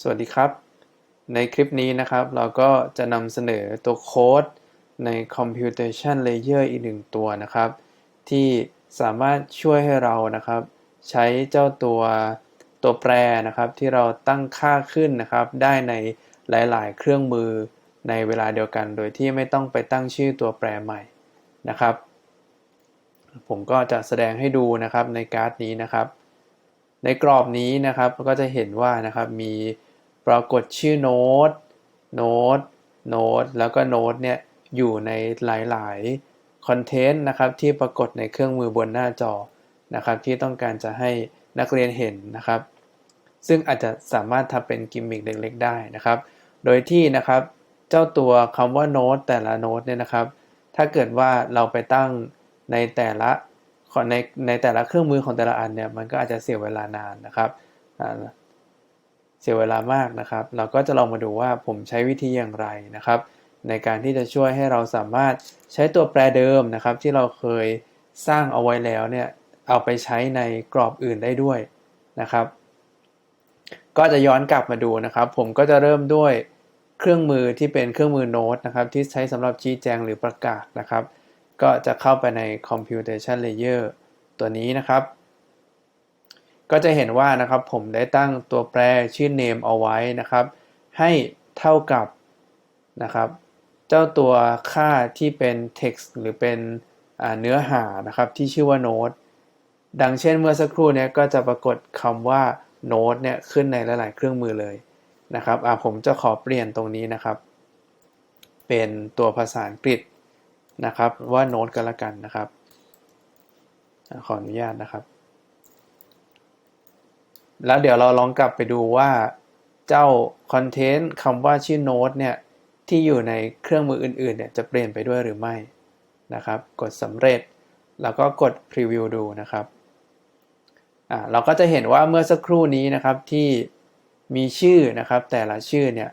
สวัสดีครับ ในคลิปนี้นะครับเราก็จะนำเสนอตัวโค้ดใน Computation Layer อีกหนึ่งตัวนะครับ ที่สามารถช่วยให้เรานะครับ ใช้เจ้าตัวตัวแปรนะครับ ที่เราตั้งค่าขึ้นนะครับ ได้ในหลาย ๆ เครื่องมือในเวลาเดียวกัน โดยที่ไม่ต้องไปตั้งชื่อตัวแปรใหม่นะครับ ผมก็จะแสดงให้ดูนะครับในการ์ดนี้นะครับ ในกรอบนี้นะครับก็จะเห็นว่านะครับมี ปรากฏชื่อโน้ตโน้ตโน้ตแล้วก็โน้ตเนี่ยอยู่ในหลายๆคอนเทนต์นะครับที่ปรากฏในเครื่องมือบนหน้าจอนะครับที่ต้องการจะให้นักเรียนเห็นนะครับ ซึ่งอาจจะสามารถทำเป็นกิมมิคเล็ก ๆ ได้นะครับ โดยที่นะครับเจ้าตัวคำว่าโน้ตแต่ละโน้ตเนี่ยนะครับ ถ้าเกิดว่าเราไปตั้งในแต่ละในในแต่ละเครื่องมือของแต่ละอันเนี่ยมันก็อาจจะเสียเวลานานนะครับ เสียเวลามากนะครับ เราก็จะลองมาดูว่าผมใช้วิธีอย่างไรนะครับ ในการที่จะช่วยให้เราสามารถใช้ตัวแปรเดิมนะครับ ที่เราเคยสร้างเอาไว้แล้วเนี่ยเอาไปใช้ในกรอบอื่นได้ด้วยนะครับ ก็จะย้อนกลับมาดูนะครับ ผมก็จะเริ่มด้วยเครื่องมือที่เป็นเครื่องมือโน้ตนะครับ ที่ใช้สำหรับชี้แจงหรือประกาศนะครับ ก็จะเข้าไปใน computation layer ตัวนี้นะครับ ก็จะเห็นว่านะครับผมได้ตั้งตัวแปรชื่อ name เอาไว้นะครับ ให้เท่ากับนะครับ เจ้าตัวค่าที่เป็น text หรือเป็นเนื้อหานะครับที่ชื่อว่า node ดังเช่นเมื่อสักครู่นี้ก็จะปรากฏคำว่า node เนี่ยขึ้นในหลาย ๆ เครื่องมือเลยนะครับผมจะขอเปลี่ยนตรงนี้นะครับ เป็นตัวภาษาอังกฤษนะครับว่า node กันละกันนะครับ ขออนุญาตนะครับ แล้วเดี๋ยวเราลองกลับไปดูว่า เจ้าคอนเทนต์คำว่าชื่อโน้ตเนี่ย ที่อยู่ในเครื่องมืออื่นๆเนี่ยจะเปลี่ยนไปด้วยหรือไม่นะครับ กดสำเร็จ แล้วก็กดพรีวิวดูนะครับอ่าเราก็จะเห็นว่าเมื่อสักครู่นี้นะครับที่มีชื่อนะครับ แต่ละชื่อเนี่ย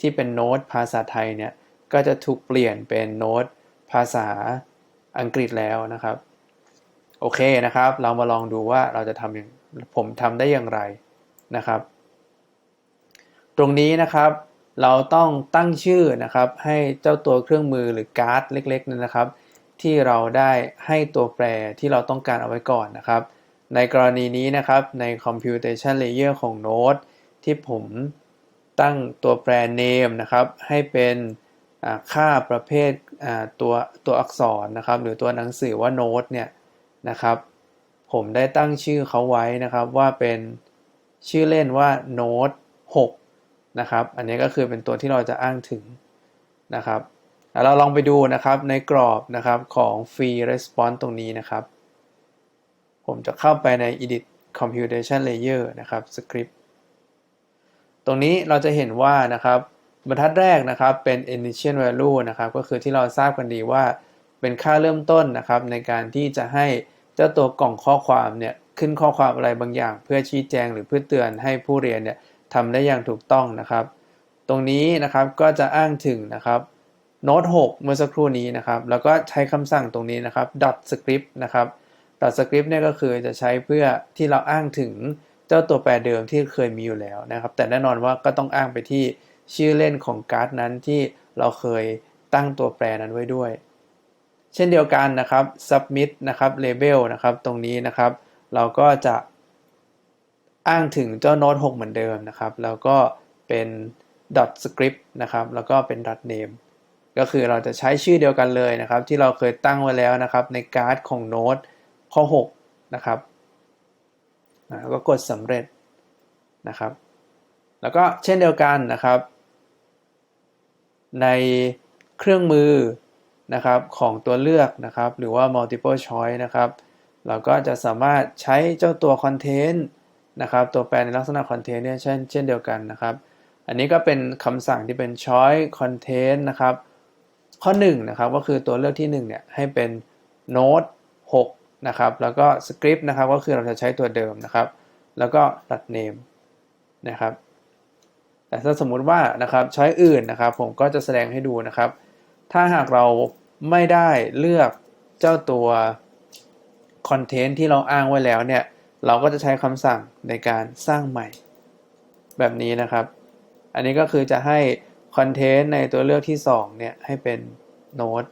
ที่เป็นโน้ตภาษาไทยเนี่ยก็จะถูกเปลี่ยนเป็นโน้ตภาษาอังกฤษแล้วนะครับ โอเคนะครับ เรามาลองดูว่าเราจะทำอย่าง ผมทำได้อย่างไรนะครับ ตรงนี้นะครับ เราต้องตั้งชื่อนะครับ ให้เจ้าตัวเครื่องมือหรือการ์ดเล็กๆนั้นนะครับ ที่เราได้ให้ตัวแปรที่เราต้องการเอาไว้ก่อนนะครับ ในกรณีนี้นะครับใน computation layer ของ Node ที่ผมตั้งตัวแปร name นะครับ ให้เป็นค่าประเภทตัวตัวอักษรนะครับ หรือตัวหนังสือว่า Node เนี่ยนะครับ ผมได้ตั้งชื่อเขาไว้นะครับว่าเป็นชื่อเล่นว่า Note 6 นะครับ อันนี้ก็คือเป็นตัวที่เราจะอ้างถึงนะครับเราลองไปดูนะครับในกรอบนะครับของ Free Response ตรงนี้นะครับ ผมจะเข้าไปใน Edit Computation Layer นะครับ Script ตรงนี้เราจะเห็นว่านะครับบรรทัดแรกนะครับเป็น initial value นะครับก็คือที่เราทราบกันดีว่าเป็นค่าเริ่มต้นนะครับในการที่จะให้ เจ้าตัวกล่องข้อความเนี่ยขึ้นข้อความอะไรบางอย่าง เพื่อชี้แจงหรือเพื่อเตือนให้ผู้เรียนเนี่ยทำได้อย่างถูกต้องนะครับ ตรงนี้นะครับก็จะอ้างถึงนะครับโน้ต6เมื่อสักครู่นี้นะครับ แล้วก็ใช้คำสั่งตรงนี้นะครับ dot script นะครับ dot script เนี่ยก็คือจะใช้เพื่อที่เราอ้างถึงเจ้าตัวแปรเดิมที่เคยมีอยู่แล้วนะครับ แต่แน่นอนว่าก็ต้องอ้างไปที่ชื่อเล่นของการ์ดนั้นที่เราเคยตั้งตัวแปรนั้นไว้ด้วย เช่นเดียวกันนะครับ submit นะครับ label นะครับตรงนี้นะครับ เราก็จะอ้างถึงเจ้า node 6เหมือนเดิมนะครับ แล้วก็เป็น dot script นะครับ แล้วก็เป็น dot name ก็คือเราจะใช้ชื่อเดียวกันเลยนะครับ ที่เราเคยตั้งไว้แล้วนะครับ ในการ์ดของ node ข้อ 6 นะครับแล้วก็กดสำเร็จนะครับ แล้วก็เช่นเดียวกันนะครับ ในเครื่องมือ นะครับของตัวเลือกนะครับ หรือว่า multiple choice นะครับ เราก็จะสามารถใช้เจ้าตัว content นะครับ ตัวแปลในลักษณะ content เนี่ยเช่นเช่นเดียวกันนะครับ อันนี้ก็เป็นคำสั่งที่เป็น choice content นะครับ ข้อ1นะครับก็คือตัวเลือกที่ 1 เนี่ย ให้เป็น node 6นะครับ แล้วก็ script นะครับ ก็คือเราจะใช้ตัวเดิมนะครับ แล้วก็ dot name นะครับ แต่ถ้าสมมุติว่านะครับช้อยอื่นนะครับ ผมก็จะแสดงให้ดูนะครับ ถ้าหากเรา ไม่ได้เลือกเจ้าตัวคอนเทนต์ที่เราอ้างไว้แล้วเนี่ย เราก็จะใช้คำสั่งในการสร้างใหม่ แบบนี้นะครับ อันนี้ก็คือจะให้คอนเทนต์ในตัวเลือกที่ 2 เนี่ย ให้เป็นโน้ต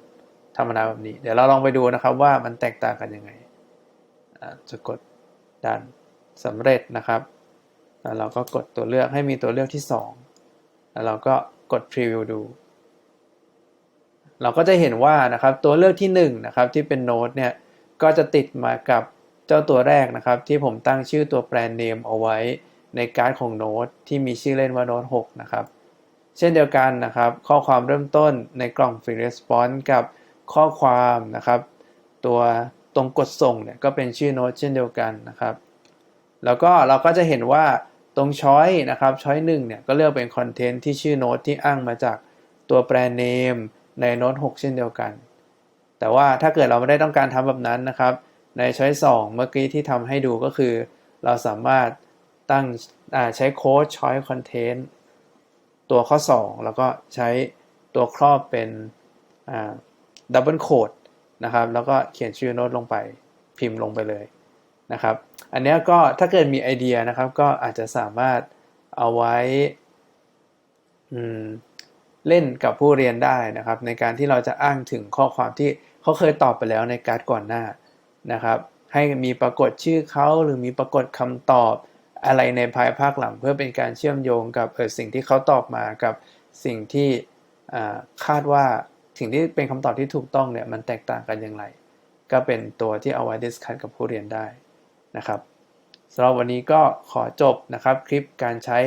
ธรรมดาแบบนี้ เดี๋ยวเราลองไปดูนะครับว่ามันแตกต่างกันยังไงจะกดดันสำเร็จนะครับแล้วเราก็กดตัวเลือกให้มีตัวเลือกที่ 2 แล้วเราก็กดพรีวิวดู เราก็จะเห็นว่านะครับตัวเลือกที่1นะครับที่เป็นโน้ตเนี่ยก็จะติดมากับเจ้าตัวแรกนะครับ ที่ผมตั้งชื่อตัวแบรนด์เนมเอาไว้ในการ์ดของโน้ตที่มีชื่อเล่นว่าโน้ต6นะครับเช่นเดียวกันนะครับ ข้อความเริ่มต้นในกล่อง Free Response กับข้อความนะครับ ตัวตรงกดส่งเนี่ยก็เป็นชื่อโน้ตเช่นเดียวกันนะครับ แล้วก็เราก็จะเห็นว่าตรงช้อยนะครับช้อยหนึ่งเนี่ยก็เลือกเป็นคอนเทนต์ที่ชื่อโน้ตที่อ้างมาจากตัวแบรนด์เนม ในโน้ต6เช่นเดียวกัน แต่ว่าถ้าเกิดเราไม่ได้ต้องการทำแบบนั้นนะครับ ในช้อย2เมื่อกี้ที่ทำให้ดูก็คือ เราสามารถตั้งใช้โค้ดช้อยคอนเทนต์ตัวข้อ 2 แล้วก็ใช้ตัวครอบเป็นดับเบิลโคดนะครับ แล้วก็เขียนชื่อโน้ตลงไปพิมพ์ลงไปเลยนะครับ อันนี้ก็ถ้าเกิดมีไอเดียนะครับ ก็อาจจะสามารถเอาไว้ เล่นกับผู้เรียนได้นะครับ ในการที่เราจะอ้างถึงข้อความที่เขาเคยตอบไปแล้วในการ์ดก่อนหน้านะครับ ให้มีปรากฏชื่อเขาหรือมีปรากฏคำตอบอะไรในภายภาคหลัง เพื่อเป็นการเชื่อมโยงกับเออสิ่งที่เขาตอบมากับสิ่งที่คาดว่าสิ่งที่เป็นคำตอบที่ถูกต้องเนี่ยมันแตกต่างกันอย่างไร ก็เป็นตัวที่เอาไว้ดิสคัทกับผู้เรียนได้นะครับสำหรับวันนี้ก็ขอจบนะครับคลิปการใช้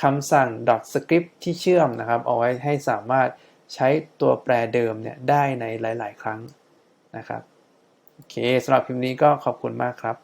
คำสั่ง dot script ที่เชื่อมนะครับ เอาไว้ให้สามารถใช้ตัวแปรเดิมเนี่ยได้ในหลาย ๆ ครั้งนะครับ โอเคสำหรับคลิปนี้ก็ขอบคุณมากครับ